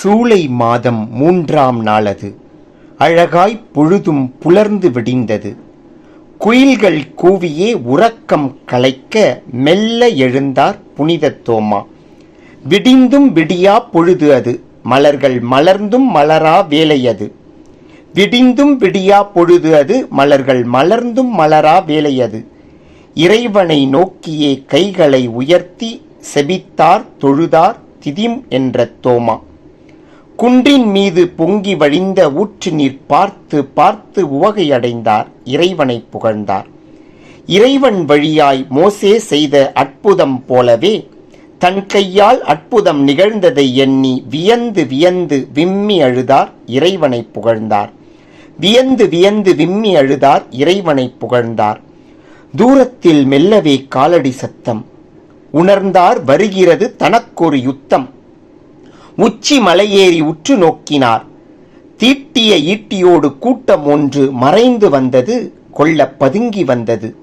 சூலை மாதம் மூன்றாம் நாளது. அழகாய் பொழுதும் புலர்ந்து விடிந்தது. குயில்கள் கூவியே உறக்கம் கலைக்க மெல்ல எழுந்தார் புனித தோமா. விடிந்தும் விடியா பொழுது அது. மலர்கள் மலர்ந்தும் மலரா வேலை அது விடிந்தும் விடியா பொழுது அது. மலர்கள் மலர்ந்தும் மலரா வேலை அது இறைவனை நோக்கியே கைகளை உயர்த்தி செபித்தார் தொழுதார் திதிம் என்ற தோமா. குன்றின் மீது பொங்கி வழிந்த ஊற்று நீர் பார்த்து பார்த்து உவகையடைந்தார். இறைவனை புகழ்ந்தார். இறைவன் வழியாய் மோசே செய்த அற்புதம் போலவே தன் கையால் அற்புதம் நிகழ்ந்ததை எண்ணி வியந்து வியந்து விம்மி அழுதார். இறைவனை புகழ்ந்தார். வியந்து வியந்து விம்மி அழுதார். இறைவனை புகழ்ந்தார். தூரத்தில் மெல்லவே காலடி சத்தம். உணர்ந்தார் வருகிறது தனக்கொரு யுத்தம். உச்சி மலையேறி உற்று நோக்கினார். தீட்டிய ஈட்டியோடு கூட்டம் ஒன்று மறைந்து வந்தது கொள்ள பதுங்கி வந்தது.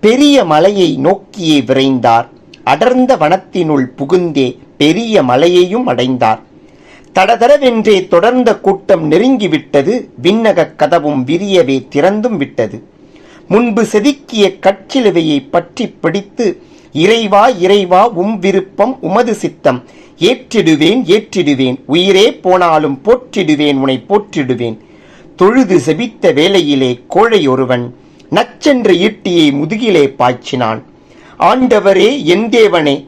பெரிய மலையை நோக்கியே விரைந்தார். அடர்ந்த வனத்தினுள் புகுந்தே பெரிய மலையையும் அடைந்தார். தடதடவென்றே தொடர்ந்த கூட்டம் நெருங்கிவிட்டது விண்ணகக் கதவும் விரியவே திறந்தும் விட்டது. முன்பு செதுக்கிய கற்சிலுவையை பற்றி பிடித்து இறைவா இறைவா உம் விருப்பம் உமது சித்தம் ஏற்றிடுவேன் ஏற்றிடுவேன். உயிரே போனாலும் போற்றிடுவேன் உனை போற்றிடுவேன். தொழுது செபித்த வேளையிலே கோழை ஒருவன் நச்சென்ற ஈட்டியை முதுகிலே பாய்ச்சினான். ஆண்டவரே என் தேவனே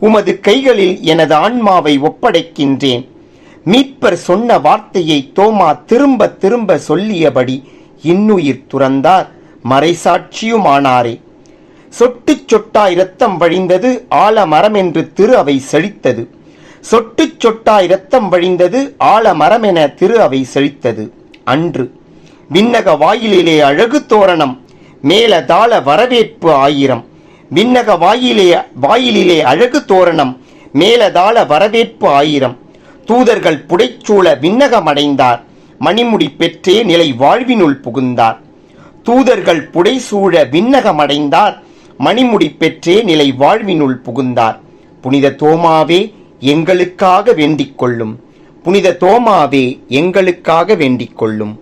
உமது கைகளில் எனது ஆன்மாவை ஒப்படைக்கின்றேன். மீட்பர் சொன்ன வார்த்தையை தோமா திரும்ப திரும்ப சொல்லியபடி இன்னுயிர் துறந்தார். மறைசாட்சியுமானாரே. சொட்டுச் சொட்டாய் இரத்தம் வழிந்தது ஆலமரம் என்று திரு அவை செழித்தது. சொட்டுச் சொட்டாய் இரத்தம் வழிந்தது ஆலமரம் என திரு அவை செழித்தது. அன்று விண்ணக வாயிலிலே அழகு தோரணம் மேல தாள வரவேற்பு ஆயிரம். விண்ணக வாயிலே வாயிலிலே அழகு தோரணம் மேலதாள வரவேற்பு ஆயிரம். தூதர்கள் புடைச்சூழ விண்ணகமடைந்தார் மணிமுடி பெற்றே நிலை வாழ்வினுள் புகுந்தார். தூதர்கள் புடைசூழ விண்ணகமடைந்தார் மணிமுடி பெற்றே நிலை வாழ்வினுள் புகுந்தார். புனித தோமாவே எங்களுக்காக வேண்டிக் கொள்ளும். புனித தோமாவே எங்களுக்காக வேண்டிக் கொள்ளும்.